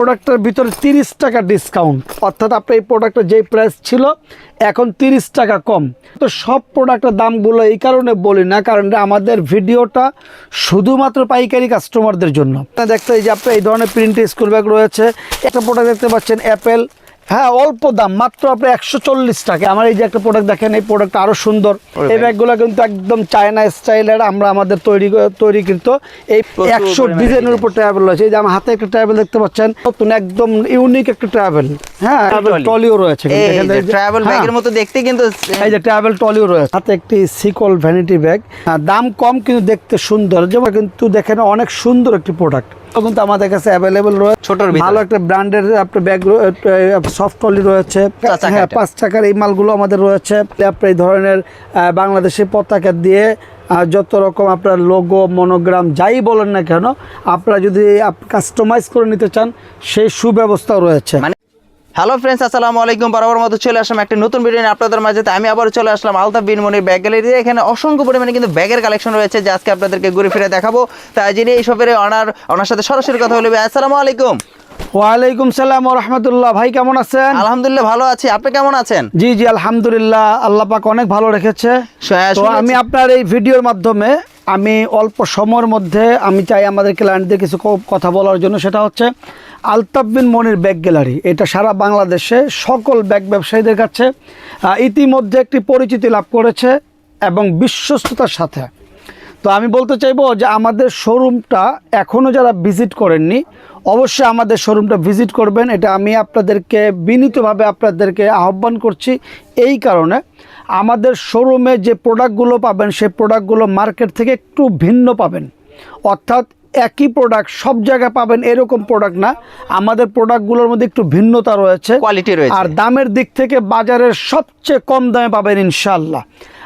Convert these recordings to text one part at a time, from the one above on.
প্রোডাক্টের ভিতরে তিরিশ টাকা ডিসকাউন্ট অর্থাৎ আপনার এই প্রোডাক্টের যেই প্রাইস ছিল, এখন তিরিশ টাকা কম। তো সব প্রোডাক্টের দামগুলো এই কারণে বলি না, কারণ আমাদের ভিডিওটা শুধুমাত্র পাইকারি কাস্টমারদের জন্য। দেখতে এই যে আপনার এই ধরনের প্রিন্ট স্কুল ব্যাগ রয়েছে। একটা প্রোডাক্ট দেখতে পাচ্ছেন অ্যাপেল হ্যাঁ অল্প দাম মাত্র আপনি একশো চল্লিশ টাকা। আমার এই যে একটা প্রোডাক্ট দেখেন এই প্রোডাক্ট আরও সুন্দর। এই ব্যাগগুলো কিন্তু একদম চায়না স্টাইলের আমরা আমাদের তৈরি তৈরি কিন্তু এই একশো ডিজাইনের উপর ট্রাভেল রয়েছে। এই যে আমার হাতে একটা ট্রাভেল দেখতে পাচ্ছেন নতুন একদম ইউনিক একটা ট্রাভেল হ্যাঁ। টলিও রয়েছে ট্রাভেল। ব্যাগের মতো দেখতে কিন্তু এই যে ট্রাভেল টলিও রয়েছে। হাতে একটি সিকল ভ্যানিটি ব্যাগ দাম কম কিন্তু দেখতে সুন্দর। যেমন কিন্তু দেখেন অনেক সুন্দর একটি প্রোডাক্ট কিন্তু আমাদের কাছে অ্যাভেলেবল রয়েছে ছোট ভালো একটা ব্র্যান্ডের আপনার ব্যাগ সফট টলি রয়েছে। পাঁচ টাকা হ্যাঁ। পাঁচ টাকার এই মালগুলো আমাদের রয়েছে। আপনার এই ধরনের বাংলাদেশের পতাকা দিয়ে যত রকম আপনার লোগো মনোগ্রাম যাই বলেন না কেন আপনারা যদি কাস্টমাইজ করে নিতে চান সেই সুব্যবস্থাও রয়েছে। মানে হ্যালো ফ্রেন্ডস আসসালামু আলাইকুম। বরাবর মতো চলে আসলাম একটা নতুন ভিডিও নিয়ে আপনাদের মাঝে। আমি আবার চলে আসলাম আলতাফ বিন মনির ব্যাগ গ্যালারি এখানে অসংখ্য পরিমাণে কিন্তু ব্যাগের কালেকশন রয়েছে যা আজকে আপনাদেরকে ঘুরে ফিরে দেখাবো। তাই যিনি এই শপের অনার ওনার সাথে সরাসরি কথা বলবে। আসসালামু আলাইকুম। ওয়ালাইকুম সালাম রহমতুল্লাহ। ভাই কেমন আছেন? আলহামদুলিল্লাহ ভালো আছি। আপনি কেমন আছেন? জি জি আলহামদুলিল্লাহ। আল্লাহ পাক অনেক ভালো রেখেছে। আমি আপনার এই ভিডিওর মাধ্যমে আমি অল্প সময়ের মধ্যে আমি চাই আমাদের ক্লায়েন্টদের কিছু কথা বলার জন্য। সেটা হচ্ছে আলতাফ বিন মনির ব্যাগ গ্যালারি। এটা সারা বাংলাদেশে সকল ব্যাগ ব্যবসায়ীদের কাছে ইতিমধ্যে একটি পরিচিতি লাভ করেছে এবং বিশ্বস্ততার সাথে। তো আমি বলতে চাইব যে আমাদের শোরুমটা এখনও যারা ভিজিট করেননি, অবশ্যই আমাদের শোরুমটা ভিজিট করবেন। এটা আমি আপনাদেরকে বিনীতভাবে আপনাদেরকে আহ্বান করছি এই কারণে। আমাদের শোরুমে যে প্রোডাক্টগুলো পাবেন সেই প্রোডাক্টগুলো মার্কেট থেকে একটু ভিন্ন পাবেন। অর্থাৎ একই প্রোডাক্ট সব জায়গায় পাবেন এরকম প্রোডাক্ট না। আমাদের প্রোডাক্টগুলোর মধ্যে একটু ভিন্নতা রয়েছে। কোয়ালিটি রয়েছে। আর দামের দিক থেকে বাজারের সবচেয়ে কম দামে পাবেন ইনশাল্লাহ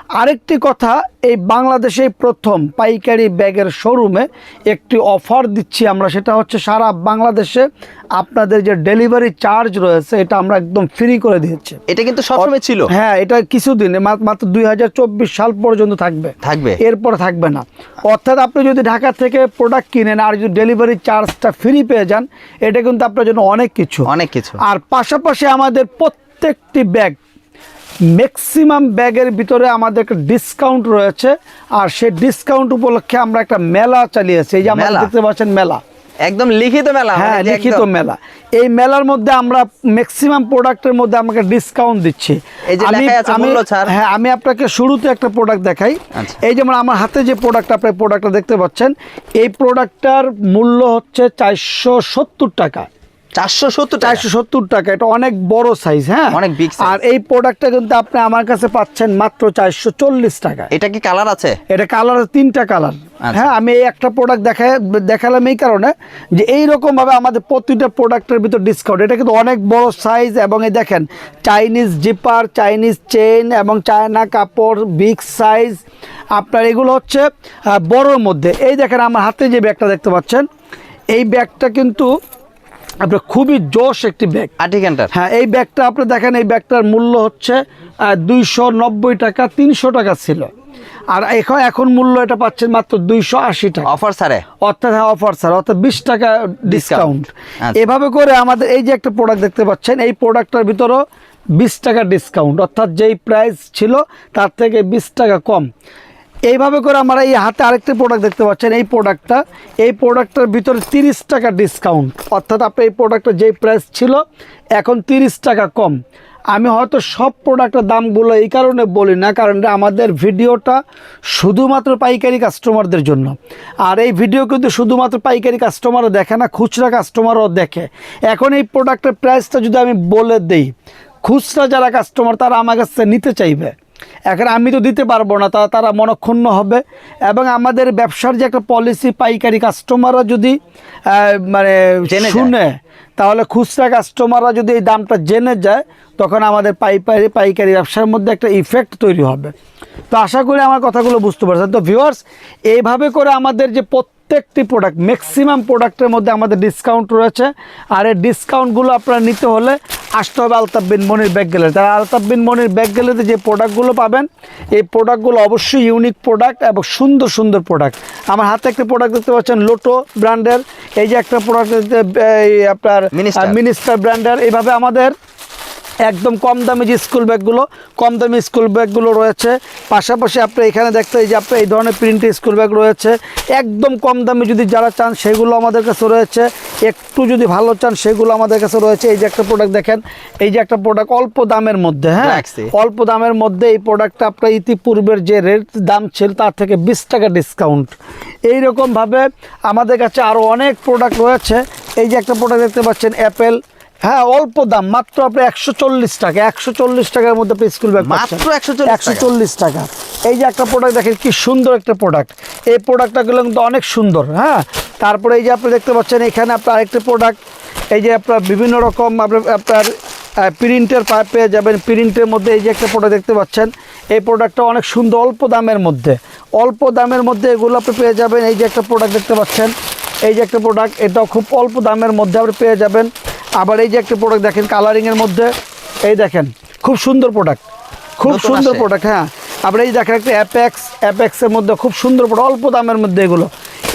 আরেকটি কথা এই বাংলাদেশেই প্রথম পাইকারি ব্যাগের শোরুমে একটি অফার দিচ্ছি আমরা সেটা হচ্ছে সারা বাংলাদেশে আপনাদের যে ডেলিভারি চার্জ রয়েছে এটা আমরা একদম ফ্রি করে দিয়েছি। এটা কিন্তু সবসময় ছিল? হ্যাঁ এটা কিছুদিন মাত্র দুই হাজার চব্বিশ সাল পর্যন্ত থাকবে। থাকবে? এরপর থাকবে না। অর্থাৎ আপনি যদি ঢাকা থেকে প্রোডাক্ট কিনেন আর যদি ডেলিভারি চার্জটা ফ্রি পেয়ে যান এটা কিন্তু আপনার জন্য অনেক কিছু। অনেক কিছু। আর পাশাপাশি আমাদের প্রত্যেকটি ব্যাগ ম্যাক্সিমাম ব্যাগের ভিতরে আমাদের একটা ডিসকাউন্ট রয়েছে। আর সেই ডিসকাউন্ট উপলক্ষে আমরা একটা মেলা চালিয়েছি। এই যে আমরা? দেখতে পাচ্ছেন মেলা। একদম লিখিত মেলা হ্যাঁ লিখিত মেলা। এই মেলার মধ্যে আমরা ম্যাক্সিমাম প্রোডাক্টের মধ্যে আমাকে ডিসকাউন্ট দিচ্ছি। হ্যাঁ আমি আপনাকে শুরুতে একটা প্রোডাক্ট দেখাই। আচ্ছা। এই যেমন আমার হাতে যে প্রোডাক্ট আপনি প্রোডাক্টটা দেখতে পাচ্ছেন এই প্রোডাক্টটার মূল্য হচ্ছে চারশো সত্তর টাকা। চারশো সত্তর চারশো সত্তর টাকা এটা অনেক বড় সাইজ হ্যাঁ? অনেক size। আর এই প্রোডাক্টটা কিন্তু আপনি আমার কাছে পাচ্ছেন মাত্র চারশো চল্লিশ টাকা এটা কি কালার আছে? এটা কালার তিনটা কালার আচ্ছা। হ্যাঁ আমি এই একটা প্রোডাক্ট দেখা দেখালাম এই কারণে যে আমাদের প্রতিটা প্রোডাক্টের ভিতর ডিসকাউন্ট এটা কিন্তু অনেক বড় সাইজ এবং এই দেখেন চাইনিজ জিপার চাইনিজ চেইন এবং চায়না কাপড় বিগ সাইজ আপনার এগুলো হচ্ছে বড়োর মধ্যে। এই দেখেন আমার হাতে যে ব্যাগটা দেখতে পাচ্ছেন এই ব্যাগটা কিন্তু আপনার খুবই জোশ একটি ব্যাগ আর্টিকেন্টার হ্যাঁ এই ব্যাগটা আপনি দেখেন এই ব্যাগটার মূল্য হচ্ছে দুইশো নব্বই টাকা তিনশো টাকা ছিল। আর এখন এখন মূল্য এটা পাচ্ছেন মাত্র দুইশো আশি টাকা। অফার স্যারে অর্থাৎ হ্যাঁ অফার স্যার অর্থাৎ বিশ টাকা ডিসকাউন্ট আচ্ছা। এভাবে করে আমাদের এই যে একটা প্রোডাক্ট দেখতে পাচ্ছেন এই প্রোডাক্টটার ভিতরেও বিশ টাকা ডিসকাউন্ট অর্থাৎ যেই প্রাইস ছিল তার থেকে বিশ টাকা কম। এইভাবে করে আমরা এই হাতে আরেকটি প্রোডাক্ট দেখতে পাচ্ছেন। এই প্রোডাক্টটা এই প্রোডাক্টটার ভিতরে তিরিশ টাকা ডিসকাউন্ট অর্থাৎ আপনি এই প্রোডাক্টটা যেই প্রাইস ছিল, এখন তিরিশ টাকা কম। আমি হয়তো সব প্রোডাক্টের দামগুলো এই কারণে বলি না, কারণ আমাদের ভিডিওটা শুধুমাত্র পাইকারি কাস্টমারদের জন্য। আর এই ভিডিও কিন্তু শুধুমাত্র পাইকারি কাস্টমারও দেখে না, খুচরা কাস্টমারও দেখে। এখন এই প্রোডাক্টের প্রাইসটা যদি আমি বলে দেই, খুচরা যারা কাস্টমার তারা আমার কাছে নিতে চাইবে। এখন আমি তো দিতে পারব না তা তারা মনক্ষুণ্ণ হবে। এবং আমাদের ব্যবসার যে একটা পলিসি পাইকারি কাস্টমাররা যদি মানে। শুনে তাহলে খুচরা কাস্টমাররা যদি এই দামটা জেনে যায় তখন আমাদের পাইকারি পাইকারি ব্যবসার মধ্যে একটা ইফেক্ট তৈরি হবে। তো আশা করি আমার কথাগুলো বুঝতে পারছেন। তো ভিউয়ার্স এইভাবে করে আমাদের যে প্রত্যেকটি প্রোডাক্ট ম্যাক্সিমাম প্রোডাক্টের মধ্যে আমাদের ডিসকাউন্ট রয়েছে। আর এই ডিসকাউন্টগুলো আপনারা নিতে হলে আসতে হবে আলতাফ বিন মনির ব্যাগ গ্যালারি। তারা আলতাফ বিন মনির ব্যাগ গ্যালারিতে যে প্রোডাক্টগুলো পাবেন এই প্রোডাক্টগুলো অবশ্যই ইউনিক প্রোডাক্ট এবং সুন্দর সুন্দর প্রোডাক্ট আমার হাতে একটা প্রোডাক্ট দেখতে পাচ্ছেন লোটো ব্র্যান্ডের এই যে একটা প্রোডাক্ট আপনার। মিনিস্টার ব্র্যান্ডের এইভাবে আমাদের একদম কম দামি যে স্কুল ব্যাগগুলো কম দামি স্কুল ব্যাগগুলো রয়েছে। পাশাপাশি আপনি এখানে দেখতে এই যে আপনার এই ধরনের প্রিন্টের স্কুল ব্যাগ রয়েছে। একদম কম দামে যদি যারা চান সেগুলো আমাদের কাছে রয়েছে। একটু যদি ভালো চান সেগুলো আমাদের কাছে রয়েছে। এই যে একটা প্রোডাক্ট দেখেন এই যে একটা প্রোডাক্ট অল্প দামের মধ্যে হ্যাঁ? অল্প দামের মধ্যে এই প্রোডাক্টটা আপনার ইতিপূর্বের যে রেট দাম ছিল তার থেকে বিশ টাকা ডিসকাউন্ট এই এইরকমভাবে আমাদের কাছে আরও অনেক প্রোডাক্ট রয়েছে। এই যে একটা প্রোডাক্ট দেখতে পাচ্ছেন অ্যাপেল হ্যাঁ অল্প দাম মাত্র আপনি একশো চল্লিশ টাকা একশো চল্লিশ টাকার মধ্যে আপনি স্কুল ব্যাগ মাত্র 140 একশো চল্লিশ টাকা। এই যে একটা প্রোডাক্ট দেখেন কি সুন্দর একটা প্রোডাক্ট এই প্রোডাক্টটাগুলো কিন্তু অনেক সুন্দর হ্যাঁ? তারপরে এই যে আপনি দেখতে পাচ্ছেন এখানে আপনার আরেকটা প্রোডাক্ট এই যে আপনার বিভিন্ন রকম আপনার আপনার প্রিন্টের পেয়ে যাবেন। প্রিন্টের মধ্যে এই যে একটা প্রোডাক্ট দেখতে পাচ্ছেন এই প্রোডাক্টটা অনেক সুন্দর অল্প দামের মধ্যে। অল্প দামের মধ্যে এগুলো আপনি পেয়ে যাবেন। এই যে একটা প্রোডাক্ট দেখতে পাচ্ছেন এই যে একটা প্রোডাক্ট এটাও খুব অল্প দামের মধ্যে আপনি পেয়ে যাবেন। আবার এই যে একটা প্রোডাক্ট দেখেন কালারিংয়ের মধ্যে এই দেখেন খুব সুন্দর প্রোডাক্ট খুব সুন্দর প্রোডাক্ট হ্যাঁ। আবার এই দেখেন একটা অ্যাপেক্স অ্যাপেক্সের মধ্যে খুব সুন্দর প্রোডাক্ট অল্প দামের মধ্যে এগুলো।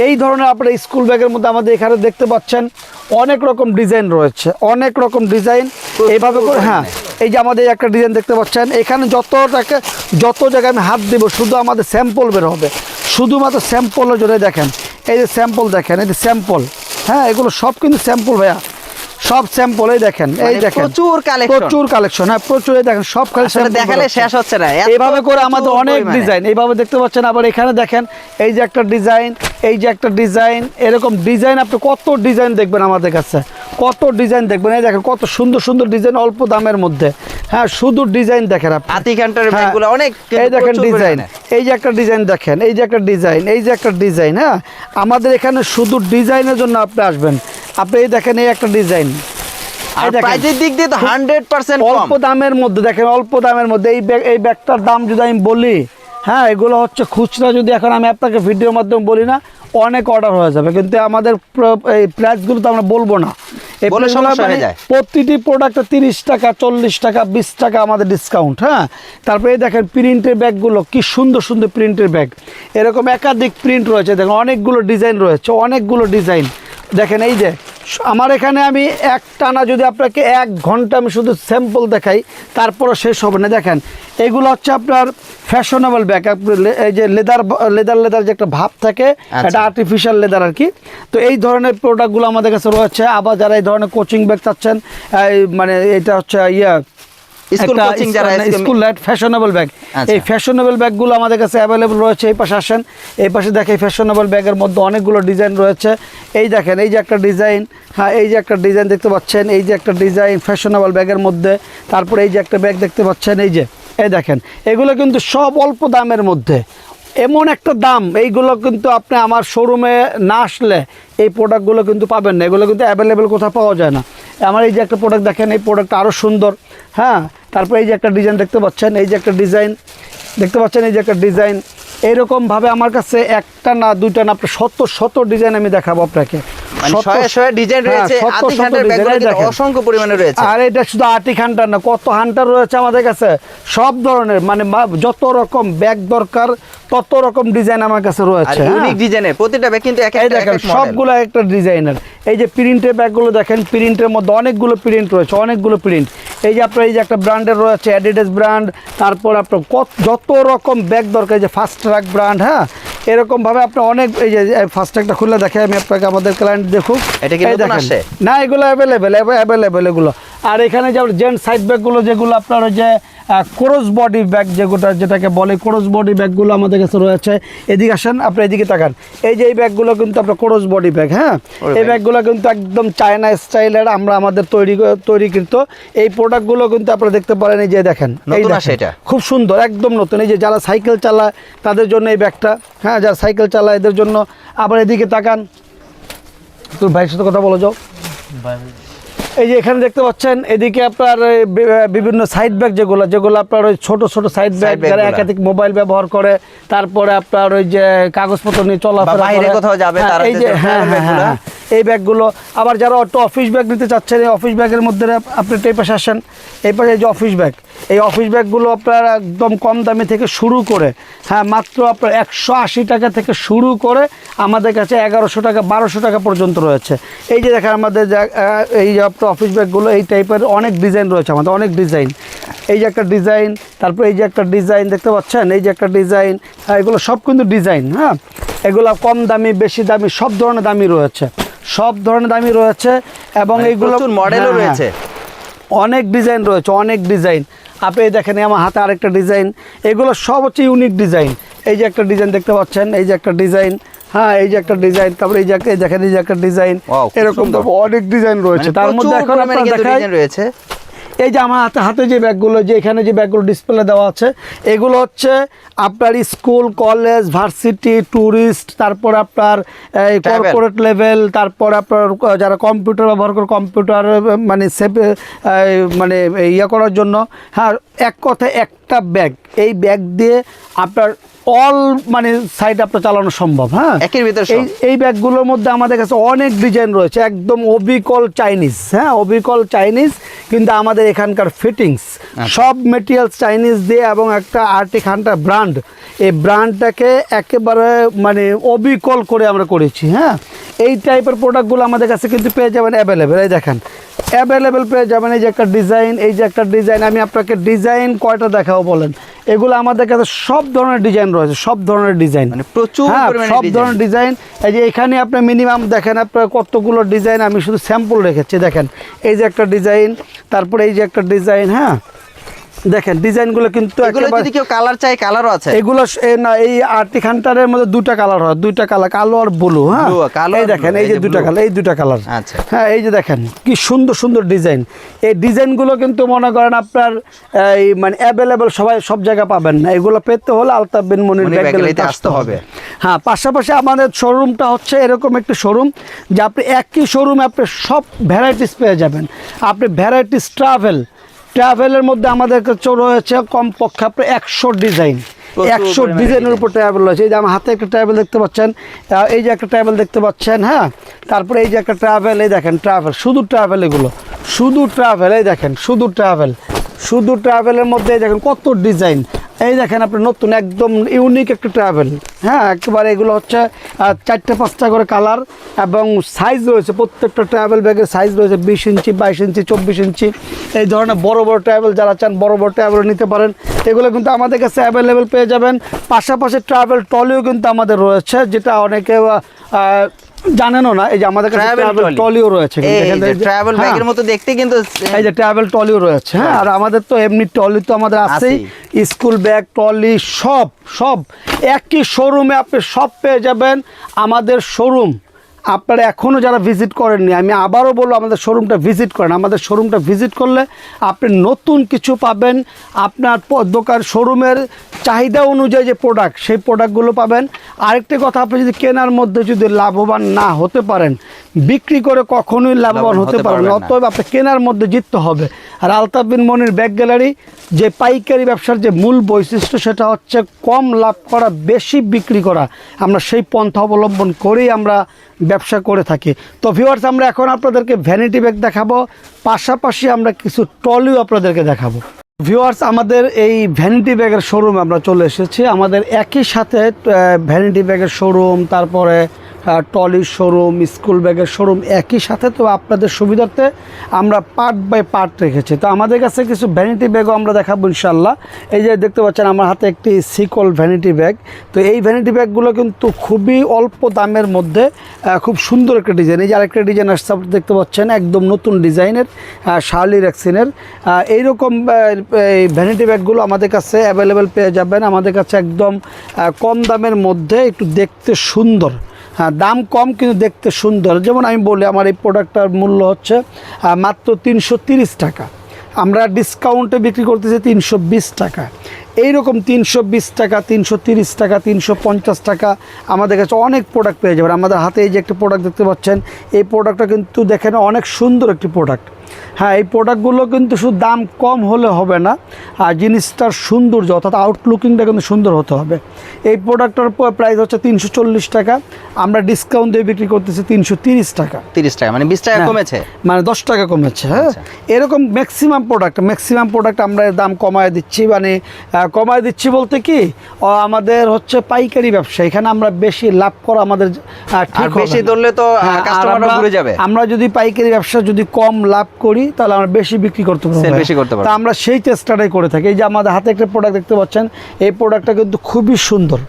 এই ধরনের আপনার স্কুল ব্যাগের মধ্যে আমাদের এখানে দেখতে পাচ্ছেন অনেক রকম ডিজাইন রয়েছে অনেক রকম ডিজাইন এইভাবে করে হ্যাঁ এই যে আমাদের একটা ডিজাইন দেখতে পাচ্ছেন এখানে যত টাকা যত জায়গায় আমি হাত দেবো শুধু আমাদের স্যাম্পল বের হবে। শুধুমাত্র স্যাম্পলের জন্য দেখেন এই যে স্যাম্পল দেখেন এই যে স্যাম্পল হ্যাঁ এগুলো সব কিন্তু স্যাম্পল ভাইয়া। সব স্যাম্পল এই দেখেন এই মানে দেখেন। প্রচুর collection। প্রচুর কালেকশন হ্যাঁ প্রচুর দেখেন সব কালেকশন দেখালে শেষ হচ্ছে না এইভাবে করে আমাদের অনেক ডিজাইন এইভাবে দেখতে পাচ্ছেন আবার এখানে দেখেন এই যে একটা ডিজাইন এই যে একটা ডিজাইন এরকম ডিজাইন আপনি কত ডিজাইন দেখবেন আমাদের কাছে। কত ডিজাইন দেখবেন এই দেখেন কত সুন্দর সুন্দর ডিজাইন অল্প দামের মধ্যে। হ্যাঁ শুধু ডিজাইন দেখেন আপনি। হ্যাঁ, ব্যাগগুলো অনেক এই দেখেন ডিজাইন এই যে একটা ডিজাইন দেখেন এই যে একটা ডিজাইন এই যে একটা ডিজাইন হ্যাঁ আমাদের এখানে শুধু ডিজাইনের জন্য আপনি আসবেন। আপনি দেখেন এই একটা ডিজাইন। প্রাইজের দিক দিয়ে তো হান্ড্রেড পার্সেন্ট অল্প দামের মধ্যে দেখেন অল্প দামের মধ্যে। এই ব্যাগ এই ব্যাগটার দাম যদি আমি বলি হ্যাঁ এগুলো হচ্ছে খুচরা। যদি এখন আমি আপনাকে ভিডিওর মাধ্যমে বলি না অনেক অর্ডার হয়ে যাবে। কিন্তু আমাদের এই প্রাইসগুলো তো আমরা বলব না। মানে যায়। প্রতিটি প্রোডাক্টে তিরিশ টাকা চল্লিশ টাকা বিশ টাকা আমাদের ডিসকাউন্ট হ্যাঁ? তারপরে দেখেন প্রিন্টের ব্যাগগুলো কি সুন্দর সুন্দর প্রিন্টের ব্যাগ এরকম একাধিক প্রিন্ট রয়েছে। দেখেন অনেকগুলো ডিজাইন রয়েছে অনেকগুলো ডিজাইন দেখেন এই যে আমার এখানে আমি এক টানা যদি আপনাকে এক ঘণ্টা আমি শুধু স্যাম্পল দেখাই তারপরে শেষ হবে না। দেখেন এগুলো হচ্ছে আপনার ফ্যাশনেবল ব্যাগ এই যে লেদার লেদার লেদার যে একটা ভাব থাকে আচ্ছা। এটা আর্টিফিশিয়াল লেদার আর কি। তো এই ধরনের প্রোডাক্টগুলো আমাদের কাছে রয়েছে। আবার যারা এই ধরনের কোচিং ব্যাগ চাচ্ছেন মানে এটা হচ্ছে ইয়া স্কুল কোচিং যারা স্কুল ফ্যাশনেবল ব্যাগ। এই ফ্যাশনেবল ব্যাগগুলো আমাদের কাছে অ্যাভেলেবল রয়েছে এই পাশে আসেন। এই পাশে দেখে ফ্যাশনেবল ব্যাগের মধ্যে অনেকগুলো ডিজাইন রয়েছে। এই দেখেন এই যে একটা ডিজাইন হ্যাঁ এই যে একটা ডিজাইন দেখতে পাচ্ছেন এই যে একটা ডিজাইন ফ্যাশনেবল ব্যাগের মধ্যে। তারপরে এই যে একটা ব্যাগ দেখতে পাচ্ছেন এই যে এই দেখেন এগুলো কিন্তু সব অল্প দামের মধ্যে। এমন একটা দাম, এইগুলো কিন্তু আপনি আমার শোরুমে না আসলে এই প্রোডাক্টগুলো কিন্তু পাবেন না। এগুলো কিন্তু অ্যাভেলেবেল কোথাও পাওয়া যায় না। আমার এই যে একটা প্রোডাক্ট দেখেন, এই প্রোডাক্টটা আরও সুন্দর হ্যাঁ? তারপরে এই যে একটা ডিজাইন দেখতে পাচ্ছেন, এই যে একটা ডিজাইন দেখতে পাচ্ছেন এই যে একটা ডিজাইন এইরকমভাবে আমার কাছে একটা না, দুইটা না, আপনার শত শত ডিজাইন আমি দেখাবো আপনাকে। শত- শয়ে শয়ে ডিজাইন রয়েছে শত আতি শত ঘান্টার design, ব্যাগগুলো এই কিন্তু দেখেন। অসংখ্য পরিমাণে রয়েছে আর এটা শুধু আটি খান্টার না কত হান্টার রয়েছে আমাদের কাছে সব ধরনের মানে যত রকম ব্যাগ দরকার তত রকম ডিজাইন আমার কাছে রয়েছে। ইউনিক ডিজাইনের প্রতিটা ব্যাগ কিন্তু এক এই দেখেন এক এক model। সবগুলো একটা ডিজাইনার এই যে প্রিন্টের ব্যাগগুলো দেখেন প্রিন্টের মধ্যে অনেকগুলো প্রিন্ট রয়েছে অনেকগুলো প্রিন্ট এই যে আপনার এই যে একটা ব্র্যান্ডের রয়েছে অ্যাডিডাস ব্র্যান্ড তারপর আপনার কত যত রকম ব্যাগ দরকার এই যে ফাস্ট ট্রাক ব্র্যান্ড হ্যাঁ এরকমভাবে আপনি অনেক এই যে ফার্স্ট একটা খুলে দেখে আমি আপনাকে আমাদের ক্লায়েন্ট দেখুক। এটা কি দেখেন। না এগুলো অ্যাভেলেবেল অ্যাভেলেবেল এগুলো। আর এখানে যে জেন্ট সাইড ব্যাগগুলো যেগুলো আপনার ওই যে ক্রস বডি ব্যাগ যেগুলো যেটাকে বলে ক্রস বডি ব্যাগগুলো আমাদের কাছে রয়েছে। এদিকে আসেন আপনি এদিকে তাকান। এই যে এই ব্যাগগুলো কিন্তু আপনার ক্রস বডি ব্যাগ হ্যাঁ? এই ব্যাগগুলো কিন্তু একদম চায়না স্টাইলের আমরা আমাদের তৈরি তৈরি কিন্তু এই প্রোডাক্টগুলো কিন্তু আপনারা দেখতে পারেন এই যে দেখেন এই এটা? খুব সুন্দর একদম নতুন। এই যে যারা সাইকেল চালায় তাদের জন্য এই ব্যাগটা হ্যাঁ? যারা সাইকেল চালায় এদের জন্য। আবার এদিকে তাকান। তোর ভাইয়ের সাথে কথা বলো যাও। এই যে এখানে দেখতে পাচ্ছেন এদিকে আপনার বিভিন্ন সাইড ব্যাগ যেগুলো যেগুলো আপনার ওই ছোট ছোট সাইড ব্যাগ যারা একাধিক মোবাইল ব্যবহার করে তারপরে আপনার ওই যে কাগজপত্র নিয়ে চলাফেরা কোথাও যাবে হ্যাঁ, এই যে হ্যাঁ হ্যাঁ হ্যাঁ। এই ব্যাগগুলো। আবার যারা একটু অফিস ব্যাগ নিতে চাচ্ছেন এই অফিস ব্যাগের মধ্যে আপনি এই পাশে আসেন। এই পাশে যে অফিস ব্যাগ এই অফিস ব্যাগগুলো আপনার একদম কম দামি থেকে শুরু করে হ্যাঁ মাত্র আপনার একশো আশি টাকা থেকে শুরু করে আমাদের কাছে এগারোশো টাকা, বারোশো টাকা পর্যন্ত রয়েছে। এই যে দেখেন আমাদের এই যে আপনার অফিস ব্যাগগুলো এই টাইপের অনেক ডিজাইন রয়েছে আমাদের, অনেক ডিজাইন এই যে একটা ডিজাইন তারপর এই যে একটা ডিজাইন দেখতে পাচ্ছেন? এই যে একটা ডিজাইন এগুলো সব কিন্তু ডিজাইন হ্যাঁ। এগুলো কম দামি, বেশি দামি, সব ধরনের দামি রয়েছে। সব ধরনের দামি রয়েছে এবং মানে এইগুলো মডেল মডেলও হ্যাঁ, হ্যাঁ। রয়েছে। অনেক ডিজাইন রয়েছে অনেক ডিজাইন আপনি এই দেখেন আমার হাতে আরেকটা ডিজাইন এগুলো সব হচ্ছে ইউনিক ডিজাইন এই যে একটা ডিজাইন দেখতে পাচ্ছেন এই যে একটা ডিজাইন হ্যাঁ এই যে একটা ডিজাইন তারপরে এই যে দেখেন এই যে একটা ডিজাইন এরকম অনেক ডিজাইন রয়েছে। মানে তার মধ্যে এখন আপনার ডিজাইন রয়েছে। এই যে আমার হাতে হাতে যে ব্যাগগুলো যে এখানে যে ব্যাগগুলো ডিসপ্লে দেওয়া আছে এগুলো হচ্ছে আপনার স্কুল কলেজ ভার্সিটি ট্যুরিস্ট তারপর আপনার এই কর্পোরেট লেভেল তারপর আপনার যারা কম্পিউটার ব্যবহার করে কম্পিউটার মানে সেভ মানে ইয়ে করার জন্য। হ্যাঁ এক কথায় একটা ব্যাগ। এই ব্যাগ দিয়ে আপনার অল মানে সাইড আপনার চালানো সম্ভব হ্যাঁ? একের ভিতরে। এই এই ব্যাগগুলোর মধ্যে আমাদের কাছে অনেক ডিজাইন রয়েছে একদম অবিকল চাইনিজ হ্যাঁ? অবিকল চাইনিজ কিন্তু আমাদের এখানকার ফিটিংস সব মেটেরিয়ালস চাইনিজ দিয়ে এবং একটা আর্টিক হান্টার ব্র্যান্ড এই ব্র্যান্ডটাকে একেবারে মানে অবিকল করে আমরা করেছি হ্যাঁ? এই টাইপের প্রোডাক্টগুলো আমাদের কাছে কিন্তু পেয়ে যাবেন অ্যাভেলেবেল এই দেখেন। অ্যাভেলেবেল পেয়ে যাবেন এই যে একটা ডিজাইন এই যে একটা ডিজাইন আমি আপনাকে ডিজাইন কয়টা দেখাবো বলেন? এগুলো আমাদের কাছে সব ধরনের ডিজাইন রয়েছে সব ধরনের ডিজাইন মানে প্রচুর হ্যাঁ, সব ধরনের ডিজাইন এই যে এখানে আপনার মিনিমাম দেখেন আপনার কতগুলো ডিজাইন আমি শুধু স্যাম্পল রেখেছি দেখেন। এই যে একটা ডিজাইন তারপরে এই যে একটা ডিজাইন হ্যাঁ? দেখেন ডিজাইনগুলো কিন্তু যদি কেউ কালার চাই কালারও আছে। এগুলো না এই আর্টিক হান্টারের মধ্যে দুটা কালার হয়। দুইটা কালার কালো আর ব্লু হ্যাঁ? এই দেখেন এই যে দুটা কালার এই দুটা কালার আচ্ছা। হ্যাঁ এই যে দেখেন কি সুন্দর সুন্দর ডিজাইন এই ডিজাইনগুলো কিন্তু মনে করেন আপনার এই মানে অ্যাভেলেবেল সবাই সব জায়গায় পাবেন না। এগুলো পেতে হলে আলতাফ বিন মনির মনির ব্যাগ ব্যাগ গ্যালারিতে গ্যালারিতে আসতে হবে। হ্যাঁ পাশাপাশি আমাদের শোরুমটা হচ্ছে এরকম একটি শোরুম যে আপনি একই শোরুমে আপনি সব ভ্যারাইটিস পেয়ে যাবেন। আপনি ভ্যারাইটিস ট্রাভেল ট্রাভেলের মধ্যে আমাদের কাছে রয়েছে কমপক্ষে আপনার একশো ডিজাইন। একশো ডিজাইনের উপর ট্রাভেল রয়েছে। এই যে আমার হাতে একটা ট্রাভেল দেখতে পাচ্ছেন এই যে একটা ট্রাভেল দেখতে পাচ্ছেন হ্যাঁ? তারপরে এই যে একটা ট্রাভেল এই দেখেন ট্রাভেল শুধু ট্রাভেল এগুলো। শুধু ট্রাভেল এই দেখেন শুধু ট্রাভেল। শুধু ট্রাভেলের মধ্যে দেখেন কত ডিজাইন। এই দেখেন আপনি নতুন, একদম ইউনিক একটা ট্রাভেল হ্যাঁ একেবারে এগুলো হচ্ছে চারটে পাঁচটা করে কালার এবং সাইজ রয়েছে, প্রত্যেকটা ট্রাভেল ব্যাগের সাইজ রয়েছে বিশ ইঞ্চি, বাইশ ইঞ্চি, চব্বিশ ইঞ্চি। এই ধরনের বড় বড় ট্রাভেল যারা চান, বড় বড় ট্রাভেল নিতে পারেন। এগুলো কিন্তু আমাদের কাছে অ্যাভেলেবেল পেয়ে যাবেন। পাশাপাশি ট্রাভেল ট্রলিও কিন্তু আমাদের রয়েছে, যেটা অনেকে জানেনও না এই যে আমাদের কাছে ট্রাভেল। ট্রলিও রয়েছে ট্রাভেল হ্যাঁ। ব্যাগের মতো দেখতে কিন্তু এই যে ট্রাভেল ট্রলিও রয়েছে হ্যাঁ আর আমাদের তো এমনি ট্রলি তো আমাদের আছেই। স্কুল ব্যাগ ট্রলি সব সব। একই শোরুমে আপনি সব পেয়ে যাবেন। আমাদের শোরুম আপনারা এখনও যারা ভিজিট করেননি আমি আবারও বলব আমাদের শোরুমটা ভিজিট করেন। আমাদের শোরুমটা ভিজিট করলে আপনি নতুন কিছু পাবেন। আপনার দোকান শোরুমের চাহিদা অনুযায়ী যে প্রোডাক্ট সেই প্রোডাক্টগুলো পাবেন। আরেকটি কথা আপনি যদি কেনার মধ্যে যদি লাভবান না হতে পারেন বিক্রি করে কখনোই লাভবান হতে পারবেন অতএব আপনি কেনার মধ্যে জিততে হবে। আর আলতাফ বিন মনির ব্যাগ গ্যালারি যে পাইকারি ব্যবসার যে মূল বৈশিষ্ট্য সেটা হচ্ছে কম লাভ করা বেশি বিক্রি করা। আমরা সেই পন্থা অবলম্বন করেই আমরা ব্যবসা করে থাকে। তো ভিউয়ার্স আমরা এখন আপনাদেরকে ভ্যানিটি ব্যাগ দেখাবো। পাশাপাশি আমরা কিছু টলিও আপনাদেরকে দেখাবো। ভিউয়ার্স আমাদের এই ভ্যানিটি ব্যাগের শোরুম আমরা চলে এসেছি। আমাদের একই সাথে ভ্যানিটি ব্যাগের শোরুম তারপরে টলির শোরুম, স্কুল ব্যাগের শোরুম একই সাথে তো আপনাদের সুবিধার্থে আমরা পার্ট বাই পার্ট রেখেছি। তো আমাদের কাছে কিছু ভ্যানিটি ব্যাগও আমরা দেখাবো ইনশাল্লাহ এই যে দেখতে পাচ্ছেন, আমার হাতে একটি সিকল ভ্যানিটি ব্যাগ তো এই ভ্যানিটি ব্যাগগুলো কিন্তু খুবই অল্প দামের মধ্যে খুব সুন্দর একটা ডিজাইন এই যে আরেকটা ডিজাইন আসছে, আপনি দেখতে পাচ্ছেন, একদম নতুন ডিজাইনের শার্লি র্যাক্সিনের এইরকম এই ভ্যানিটি ব্যাগগুলো আমাদের কাছে অ্যাভেলেবেল পেয়ে যাবেন। আমাদের কাছে একদম কম দামের মধ্যে একটু দেখতে সুন্দর। হ্যাঁ দাম কম কিন্তু দেখতে সুন্দর। যেমন আমি বলি, আমার এই প্রোডাক্টটার মূল্য হচ্ছে মাত্র তিনশো টাকা। আমরা ডিসকাউন্টে বিক্রি করতেছি তিনশো বিশ টাকা। এইরকম তিনশো বিশ টাকা, তিনশো তিরিশ টাকা, তিনশো পঞ্চাশ টাকা আমাদের কাছে অনেক প্রোডাক্ট পেয়ে যাবেন। আমাদের হাতে এই যে একটা প্রোডাক্ট দেখতে পাচ্ছেন, এই প্রোডাক্টটা কিন্তু দেখেন অনেক সুন্দর একটি প্রোডাক্ট হ্যাঁ এই প্রোডাক্টগুলো কিন্তু শুধু দাম কম হলে হবে না আর জিনিসটার সৌন্দর্য অর্থাৎ আউটলুকিংটা কিন্তু সুন্দর হতে হবে। এই প্রোডাক্টটার প্রাইস হচ্ছে তিনশো চল্লিশ টাকা আমরা ডিসকাউন্ট দিয়ে বিক্রি করতেছি তিনশো তিরিশ টাকা। তিরিশ টাকা মানে বিশ টাকা হ্যাঁ, কমেছে? মানে দশ টাকা কমেছে হ্যাঁ। আচ্ছা। এরকম ম্যাক্সিমাম প্রোডাক্ট ম্যাক্সিমাম প্রোডাক্ট আমরা দাম কমায় দিচ্ছি মানে কমায় দিচ্ছি বলতে কি আমাদের হচ্ছে পাইকারি ব্যবসা এখানে আমরা বেশি লাভ করা আমাদের ঠিক বেশি ধরলে তো হ্যাঁ, কাস্টমাররা ঘুরে যাবে। আমরা যদি পাইকারি ব্যবসা যদি কম লাভ করি তাহলে আমরা বেশি বিক্রি করতে পারব বেশি করতে পারব। আমরা সেই চেষ্টাটাই করে থাকি। এই যে আমাদের হাতে একটা প্রোডাক্ট দেখতে পাচ্ছেন এই প্রোডাক্টটা কিন্তু খুবই সুন্দর।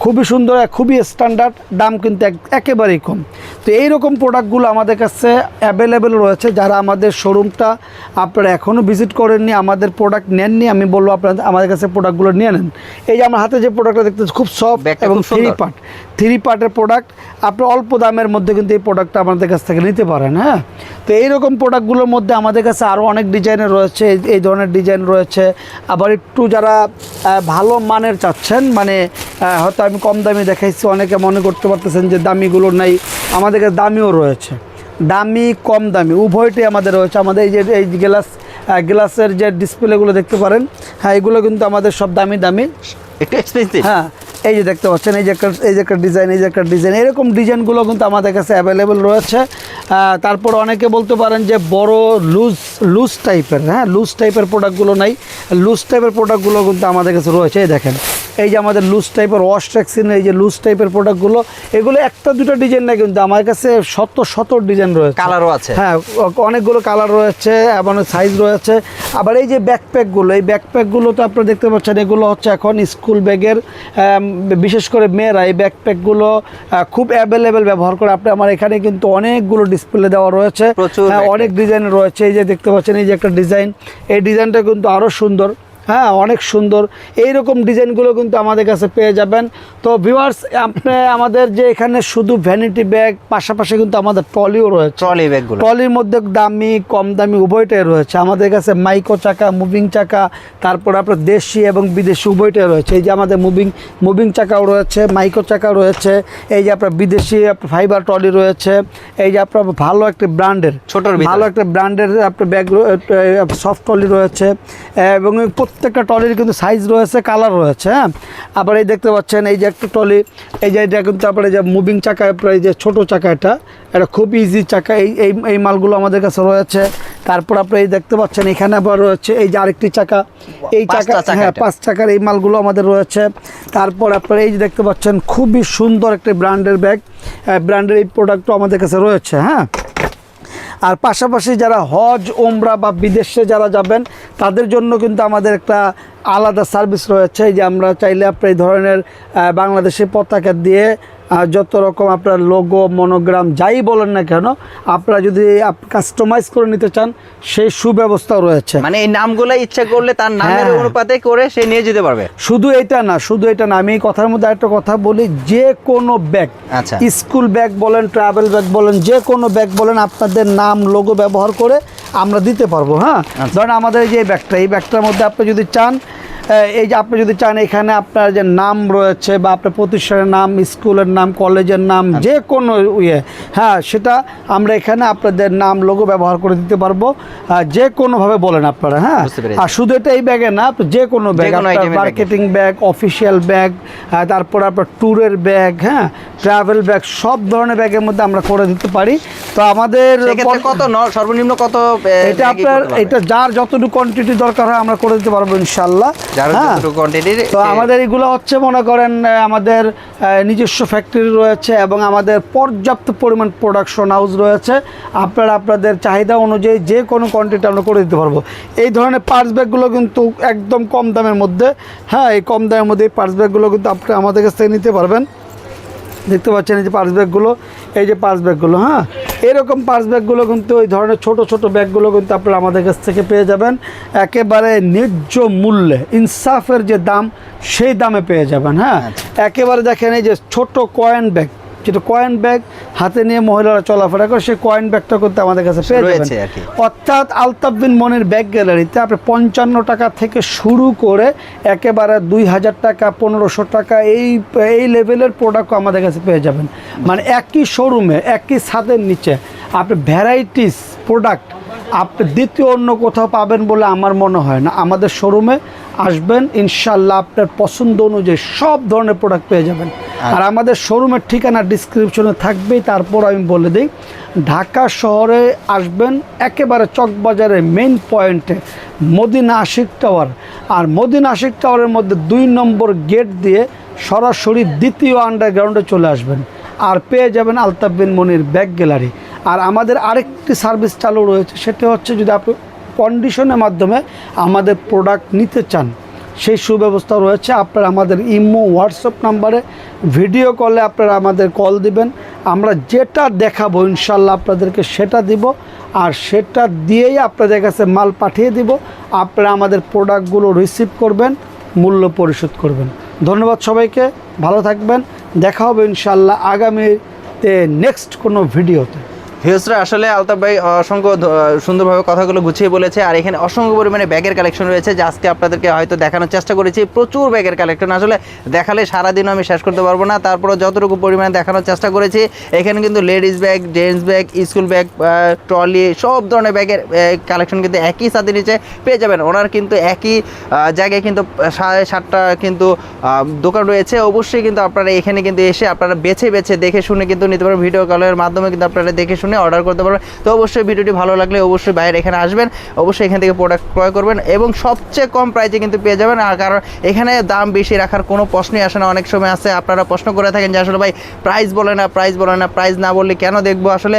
খুবই সুন্দর খুবই স্ট্যান্ডার্ড দাম কিন্তু এক- একেবারেই কম। তো এই রকম প্রোডাক্টগুলো আমাদের কাছে অ্যাভেলেবেল রয়েছে যারা আমাদের শোরুমটা আপনারা এখনও ভিজিট করেননি আমাদের প্রোডাক্ট নেননি আমি বলব আপনারা আমাদের কাছে প্রোডাক্টগুলো নিয়ে নেন। এই যে আমার হাতে যে প্রোডাক্টটা দেখতে খুব সফট এবং থ্রি পার্ট থ্রি পার্টের প্রোডাক্ট আপনি অল্প দামের মধ্যে কিন্তু এই প্রোডাক্টটা আমাদের কাছ থেকে নিতে পারেন হ্যাঁ? তো এইরকম প্রোডাক্টগুলোর মধ্যে আমাদের কাছে আরও অনেক ডিজাইনের রয়েছে এই ধরনের ডিজাইন রয়েছে। আবার একটু যারা ভালো মানের চাচ্ছেন মানে হয়তো আমি কম দামি দেখাইছি অনেকে মনে করতে পারতেছেন যে দামিগুলো নাই আমাদের কাছে দামিও রয়েছে। দামি কম দামি উভয়টাই আমাদের রয়েছে। আমাদের এই যে এই গ্লাস গ্লাসের যে ডিসপ্লেগুলো দেখতে পারেন হ্যাঁ এগুলো কিন্তু আমাদের সব দামি দামি। একটু এক্সপেন্সিভ হ্যাঁ এই যে দেখতে পাচ্ছেন এই যে একটা এই যে একটা ডিজাইন এই যে একটা ডিজাইন এরকম ডিজাইনগুলো কিন্তু আমাদের কাছে অ্যাভেলেবেল রয়েছে। তারপর অনেকে বলতে পারেন যে বড় লুজ লুজ টাইপের হ্যাঁ লুজ টাইপের প্রোডাক্টগুলো নাই লুজ টাইপের প্রোডাক্টগুলো কিন্তু আমাদের কাছে রয়েছে। এই দেখেন এই যে আমাদের লুজ টাইপের ওয়াশ ট্যাক্সিন এই যে লুজ টাইপের প্রোডাক্টগুলো এগুলো একটা দুটো ডিজাইন না কিন্তু আমার কাছে শত শত ডিজাইন রয়েছে। কালারও আছে। হ্যাঁ অনেকগুলো কালার রয়েছে এবং সাইজ রয়েছে। আবার এই যে ব্যাকপ্যাকগুলো এই ব্যাকপ্যাকগুলো তো আপনারা দেখতে পাচ্ছেন এগুলো হচ্ছে এখন স্কুল ব্যাগের বিশেষ করে মেয়েরা এই ব্যাকপ্যাকগুলো খুব অ্যাভেলেবেল ব্যবহার করে। আপনি আমার এখানে কিন্তু অনেকগুলো ডিসপ্লে দেওয়া রয়েছে। হ্যাঁ। অনেক ডিজাইন রয়েছে। এই যে দেখতে পাচ্ছেন এই যে একটা ডিজাইন এই ডিজাইনটা কিন্তু আরও সুন্দর। হ্যাঁ অনেক সুন্দর। এই রকম ডিজাইনগুলো কিন্তু আমাদের কাছে পেয়ে যাবেন। তো ভিউয়ার্স আপনি আমাদের যে এখানে শুধু ভ্যানিটি ব্যাগ পাশাপাশি কিন্তু আমাদের ট্রলিও রয়েছে। ট্রলি ব্যাগগুলো ট্রলির মধ্যে দামি কম দামি উভয়টাই রয়েছে। আমাদের কাছে মাইক্রো চাকা মুভিং চাকা তারপর আপনার দেশি এবং বিদেশি উভয়টাই রয়েছে। এই যে আমাদের মুভিং মুভিং চাকাও রয়েছে মাইক্রো চাকা রয়েছে। এই যে আপনার বিদেশি ফাইবার ট্রলি রয়েছে। এই যে আপনার ভালো একটা ব্র্যান্ডের ভিতরে। ভালো একটা ব্র্যান্ডের আপনার ব্যাগ সফট ট্রলি রয়েছে। এবং প্রত্যেকটা ট্রলির কিন্তু সাইজ রয়েছে কালার রয়েছে হ্যাঁ? আবার এই দেখতে পাচ্ছেন এই যে একটা ট্রলি এই যে এটা কিন্তু আপনার এই যে মুভিং চাকা এই যে ছোটো চাকা এটা এটা খুব ইজি চাকা এই এই এই মালগুলো আমাদের কাছে রয়েছে। তারপর আপনি এই দেখতে পাচ্ছেন এখানে আবার রয়েছে এই যে আরেকটি চাকা এই চাকা হ্যাঁ পাঁচ চাকার এই মালগুলো আমাদের রয়েছে। তারপর আপনার এই যে দেখতে পাচ্ছেন খুবই সুন্দর একটি ব্র্যান্ডের ব্যাগ ব্র্যান্ডের এই প্রোডাক্টও আমাদের কাছে রয়েছে হ্যাঁ? আর পাশাপাশি যারা হজ ওমরা বা বিদেশে যারা যাবেন, তাদের জন্য কিন্তু আমাদের একটা আলাদা সার্ভিস রয়েছে, যে আমরা চাইলে আপনার এই ধরনের বাংলাদেশের পতাকা দিয়ে যত রকম আপনার লোগো মনোগ্রাম যাই বলেন না কেন আপনারা যদি কাস্টমাইজ করে নিতে চান সেই সুব্যবস্থাও রয়েছে মানে এই নামগুলো ইচ্ছা করলে তার নামের হ্যাঁ। অনুপাতে করে সে নিয়ে যেতে পারবে শুধু এটা না শুধু এটা না আমি এই কথার মধ্যে একটা কথা বলি যে কোনো ব্যাগ আচ্ছা। স্কুল ব্যাগ বলেন ট্রাভেল ব্যাগ বলেন যে কোনো ব্যাগ বলেন আপনাদের নাম লোগো ব্যবহার করে আমরা দিতে পারব হ্যাঁ আচ্ছা। ধরেন আমাদের যে এই ব্যাগটা এই ব্যাগটার মধ্যে আপনি যদি চান এই যে আপনি যদি চান এখানে আপনার যে নাম রয়েছে বা আপনার প্রতিষ্ঠানের নাম স্কুলের নাম কলেজের নাম আচ্ছা। যে কোনো ইয়ে হ্যাঁ সেটা আমরা এখানে আপনাদের নাম লোগো ব্যবহার করে দিতে পারব যে কোনোভাবে বলেন আপনারা হ্যাঁ আর শুধু এটা এই ব্যাগে না যে কোনো ব্যাগ আপনার। মার্কেটিং ব্যাগ অফিসিয়াল ব্যাগ তারপর আপনার ট্যুরের ব্যাগ হ্যাঁ ট্রাভেল ব্যাগ সব ধরনের ব্যাগের মধ্যে আমরা করে দিতে পারি তো আমাদের কত সর্বনিম্ন কত এটা আপনার এটা যার যতটুকু কোয়ান্টিটি দরকার হয় আমরা করে দিতে পারব ইনশাল্লাহ হ্যাঁ। তো আমাদের এগুলো হচ্ছে মনে করেন আমাদের নিজস্ব ফ্যাক্টরি রয়েছে এবং আমাদের পর্যাপ্ত পরিমাণ প্রোডাকশন হাউস রয়েছে। আপনারা আপনাদের চাহিদা অনুযায়ী যে কোনো কোয়ান্টিটি আমরা করে দিতে পারব। এই ধরনের পার্স ব্যাগগুলো কিন্তু একদম কম দামের মধ্যে হ্যাঁ এই কম দামের মধ্যে এই পার্স ব্যাগগুলো কিন্তু আপনি আমাদের কাছ থেকে নিতে পারবেন। দেখতে পাচ্ছেন এই যে পার্স ব্যাগগুলো এই যে পার্স ব্যাগগুলো হ্যাঁ? এরকম পার্স ব্যাগগুলো কিন্তু ওই ধরনের ছোট ছোট ব্যাগগুলো কিন্তু আপনারা আমাদের কাছ থেকে পেয়ে যাবেন। একেবারে ন্যায্য মূল্যে ইনসাফের যে দাম সেই দামে পেয়ে যাবেন হ্যাঁ? একেবারে দেখেন এই যে ছোট কয়েন ব্যাগ যেটা কয়েন ব্যাগ হাতে নিয়ে মহিলারা চলাফেরা করে সেই কয়েন ব্যাগটা করতে আমাদের কাছে পেয়ে যাবেন। অর্থাৎ আলতাফ বিন মনির ব্যাগ গ্যালারিতে আপনি পঞ্চান্ন টাকা থেকে শুরু করে একেবারে দুই হাজার টাকা পনেরোশো টাকা এই এই লেভেলের প্রোডাক্ট আমাদের কাছে পেয়ে যাবেন। মানে একই শোরুমে একই ছাদের নিচে আপনি ভ্যারাইটিস প্রোডাক্ট আপনি দ্বিতীয় অন্য কোথাও পাবেন বলে আমার মনে হয় না। আমাদের শোরুমে আসবেন ইনশাল্লাহ আপনার পছন্দ অনুযায়ী সব ধরনের প্রোডাক্ট পেয়ে যাবেন। আর আমাদের শোরুমের ঠিকানা ডিসক্রিপশনে থাকবেই তারপর আমি বলে দিই ঢাকা শহরে আসবেন একেবারে চকবাজারের main point Madina Ashiq tower আর মদিনা আশিক টাওয়ারের মধ্যে দুই নম্বর গেট দিয়ে সরাসরি দ্বিতীয় আন্ডারগ্রাউন্ডে চলে আসবেন। আর পেয়ে যাবেন আলতাফ বিন মনির ব্যাগ গ্যালারি আর আমাদের আরেকটি সার্ভিস চালু রয়েছে সেটা হচ্ছে যদি আপনি কন্ডিশনের মাধ্যমে আমাদের প্রোডাক্ট নিতে চান, সেই সুব্যবস্থা রয়েছে। আপনারা আমাদের ইমো হোয়াটসঅ্যাপ নাম্বারে ভিডিও কলে আপনারা আমাদের কল দিবেন। আমরা যেটা দেখাবো, ইনশাল্লাহ আপনাদেরকে সেটা দিব। আর সেটা দিয়েই আপনাদের কাছে মাল পাঠিয়ে দিব। আপনারা আমাদের প্রোডাক্টগুলো রিসিভ করবেন, মূল্য পরিশোধ করবেন। ধন্যবাদ সবাইকে, ভালো থাকবেন। দেখা হবে ইনশাল্লাহ আগামীতে নেক্সট কোনো ভিডিওতে ভিউসরা আসলে আলতাফ ভাই অসংখ্য সুন্দরভাবে কথাগুলো গুছিয়ে বলেছে, আর এখানে অসংখ্য পরিমাণে ব্যাগের কালেকশন রয়েছে, যা আজকে আপনাদেরকে হয়তো দেখানোর চেষ্টা করেছি। প্রচুর ব্যাগের কালেকশন আসলে দেখালে সারাদিনও আমি শেষ করতে পারব না তারপরে যতটুকু পরিমাণে দেখানোর চেষ্টা করেছি, এখানে কিন্তু ladies bag gents bag school bag trolley সব ধরনের ব্যাগের কালেকশন কিন্তু একই সাথে নিচে পেয়ে যাবেন। ওনার কিন্তু একই জায়গায় কিন্তু সাড়ে সাতটা কিন্তু দোকান রয়েছে। অবশ্যই কিন্তু আপনারা এখানে কিন্তু এসে আপনারা বেছে বেছে দেখে শুনে কিন্তু নিতে পারবেন ভিডিও কলের মাধ্যমে কিন্তু আপনারা দেখে শুনে অর্ডার করতে পারবেন। তো অবশ্যই ভিডিওটি ভালো লাগলে অবশ্যই বাইরে এখানে আসবেন, অবশ্যই এখান থেকে প্রোডাক্ট ক্রয় করবেন এবং সবচেয়ে কম প্রাইসে কিন্তু পেয়ে যাবেন। আর কারণ এখানে দাম বেশি রাখার কোনো প্রশ্নই আসে না, অনেক সময় আছে, আপনারা প্রশ্ন করে থাকেন যে আসলে ভাই প্রাইস বলে না প্রাইস বলে না প্রাইস না বললে কেন দেখব? আসলে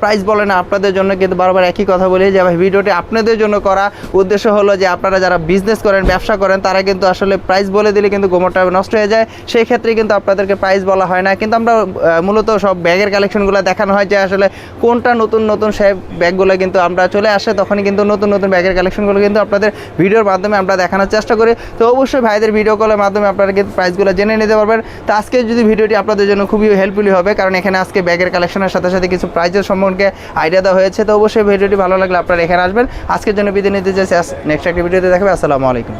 প্রাইস বলে না, আপনাদের জন্য কিন্তু বারবার একই কথা বলি যে ভাই ভিডিওটি আপনাদের জন্য করা। উদ্দেশ্য হলো যে আপনারা যারা বিজনেস করেন, ব্যবসা করেন, তারা কিন্তু আসলে প্রাইস বলে দিলে কিন্তু গোমরটা নষ্ট হয়ে যায়। সেই ক্ষেত্রে কিন্তু আপনাদেরকে প্রাইস বলা হয় না। কিন্তু আমরা মূলত সব ব্যাগের কালেকশনগুলো দেখানো হয় যে আসলে কোনটা নতুন নতুন সে ব্যাগগুলো কিন্তু আমরা চলে আসে, তখনই কিন্তু নতুন নতুন ব্যাগের কালেকশনগুলো কিন্তু আপনাদের ভিডিওর মাধ্যমে আমরা দেখানোর চেষ্টা করি। তো অবশ্যই ভাইদের ভিডিও কলের মাধ্যমে আপনারা কিন্তু প্রাইসগুলো জেনে নিতে পারবেন। তো আজকে যদি ভিডিওটি আপনাদের জন্য খুবই হেল্পফুলি হবে, কারণ এখানে আজকে ব্যাগের কালেকশনের সাথে সাথে কিছু প্রাইজের সম্পর্কে আইডিয়া দেওয়া হয়েছে, তো অবশ্যই ভিডিওটি ভালো লাগলে আপনারা এখানে আসবেন। আজকের জন্য বিদায় নিতে চাইছি নেক্সট একটি ভিডিওতে দেখাবে, আসসালামু আলাইকুম।